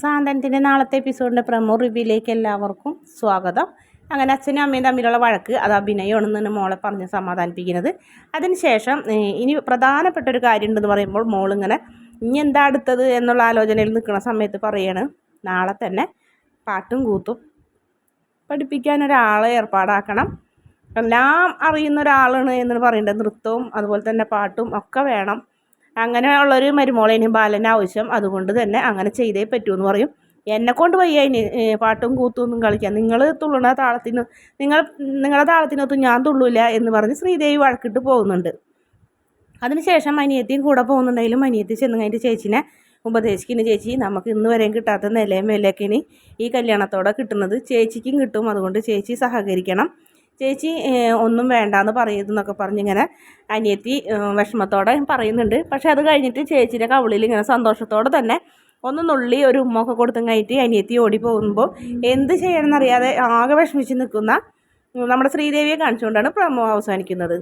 സാന്തനത്തിന്റെ നാളത്തെ എപ്പിസോഡിന്റെ പ്രമോ റിവ്യൂയിലേക്ക് എല്ലാവർക്കും സ്വാഗതം. അങ്ങനെ അച്ഛനും അമ്മയും തമ്മിലുള്ള വഴക്ക് അത് അഭിനയമാണെന്ന് മോളെ പറഞ്ഞ് സമാധാനിപ്പിക്കുന്നത്. അതിനുശേഷം ഇനി പ്രധാനപ്പെട്ട ഒരു കാര്യം ഉണ്ടെന്ന് പറയുമ്പോൾ മോളിങ്ങനെ ഇനി എന്താ അടുത്തത്? എന്നുള്ള ആലോചനയിൽ നിൽക്കുന്ന സമയത്ത് പറയാണ് നാളെ തന്നെ പാട്ടും കൂത്തും പഠിപ്പിക്കാൻ ഒരാളെ ഏർപ്പാടാക്കണം. എല്ലാം അറിയുന്ന ഒരാളാണ് എന്ന് പറയേണ്ടത് നൃത്തവും അതുപോലെ തന്നെ പാട്ടും ഒക്കെ വേണം. അങ്ങനെയുള്ളൊരു മരുമോളേനും ബാലന് ആവശ്യം. അതുകൊണ്ട് തന്നെ അങ്ങനെ ചെയ്തേ പറ്റൂ എന്ന് പറയും. എന്നെ കൊണ്ട് വയ്യ ഇനി പാട്ടും കൂത്തൊന്നും കളിക്കാൻ. നിങ്ങൾ തുള്ളണ താളത്തിന് നിങ്ങൾ നിങ്ങളുടെ താളത്തിനൊത്തും ഞാൻ തുള്ളൂല എന്ന് പറഞ്ഞ് ശ്രീദേവി വഴക്കിട്ട് പോകുന്നുണ്ട്. അതിനുശേഷം അനിയത്തിയും കൂടെ പോകുന്നുണ്ടെങ്കിലും അനിയത്തി ചെന്ന് കഴിഞ്ഞിട്ട് ചേച്ചിനെ ഉപദേശിക്കുന്ന. ചേച്ചി നമുക്ക് ഇന്ന് വരെയും കിട്ടാത്ത നിലയും വിലയൊക്കെ ഇനി ഈ കല്യാണത്തോടെ കിട്ടുന്നത് ചേച്ചിക്കും കിട്ടും. അതുകൊണ്ട് ചേച്ചി സഹകരിക്കണം. ചേച്ചി ഒന്നും വേണ്ടാന്ന് പറയുന്നൊക്കെ പറഞ്ഞിങ്ങനെ അനിയത്തി വിഷമത്തോടെ പറയുന്നുണ്ട്. പക്ഷേ അത് കഴിഞ്ഞിട്ട് ചേച്ചിയുടെ കവിളിൽ ഇങ്ങനെ സന്തോഷത്തോടെ തന്നെ ഒന്ന് നുള്ളി ഒരു ഉമ്മൊക്കെ കൊടുത്തും കഴിഞ്ഞിട്ട് അനിയത്തി ഓടി പോകുമ്പോൾ എന്ത് ചെയ്യണമെന്നറിയാതെ ആകെ വിഷമിച്ച് നിൽക്കുന്ന നമ്മുടെ ശ്രീദേവിയെ കാണിച്ചുകൊണ്ടാണ് പ്രമോ അവസാനിക്കുന്നത്.